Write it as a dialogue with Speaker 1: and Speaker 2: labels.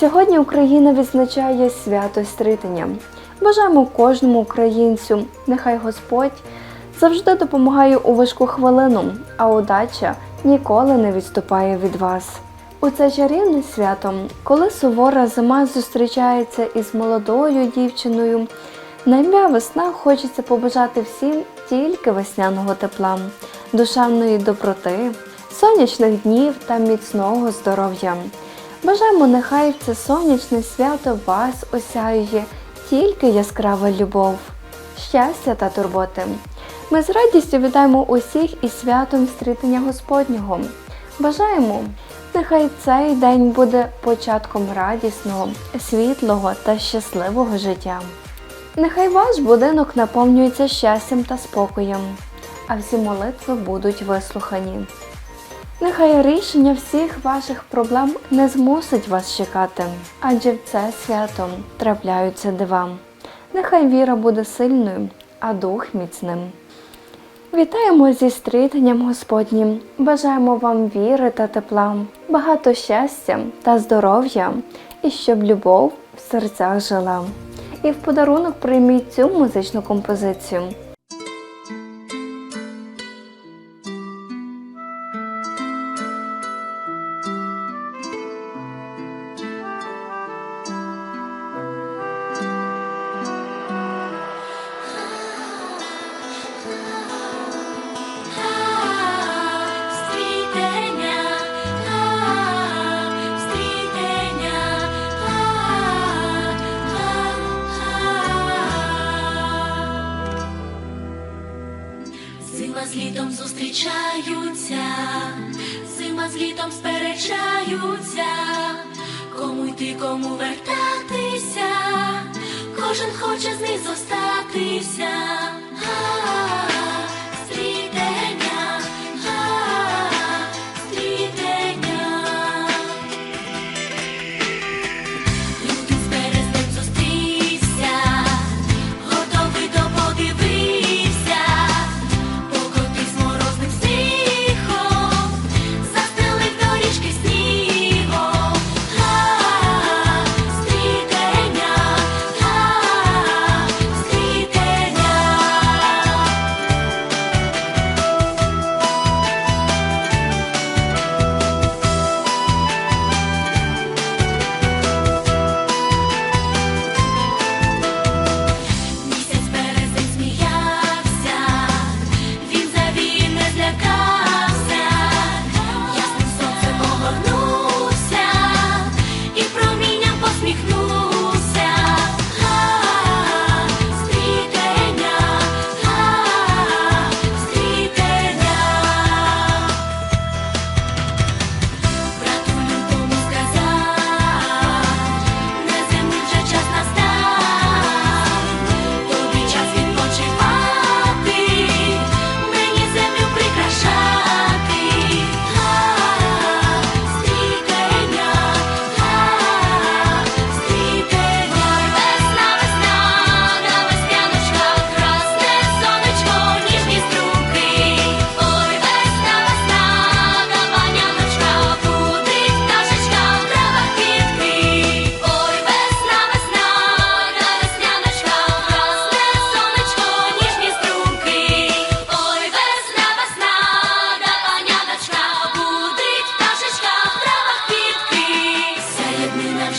Speaker 1: Сьогодні Україна відзначає свято Стрітення. Бажаємо кожному українцю, нехай Господь завжди допомагає у важку хвилину, а удача ніколи не відступає від вас. У це чарівне свято, коли сувора зима зустрічається із молодою дівчиною, на ім'я весна хочеться побажати всім тільки весняного тепла, душевної доброти, сонячних днів та міцного здоров'я. Бажаємо, нехай це сонячне свято вас осяює тільки яскрава любов, щастя та турботи. Ми з радістю вітаємо усіх із святом стрітення Господнього. Бажаємо, нехай цей день буде початком радісного, світлого та щасливого життя. Нехай ваш будинок наповнюється щастям та спокоєм, а всі молитви будуть вислухані. Нехай рішення всіх ваших проблем не змусить вас чекати, адже в це свято трапляються дива. Нехай віра буде сильною, а дух міцним. Вітаємо зі стрітенням Господнім, бажаємо вам віри та тепла, багато щастя та здоров'я, і щоб любов в серцях жила. І в подарунок прийміть цю музичну композицію.
Speaker 2: Зима з літом зустрічаються, зима з літом сперечаються, кому йти, кому вертатися, кожен хоче з них зостатися.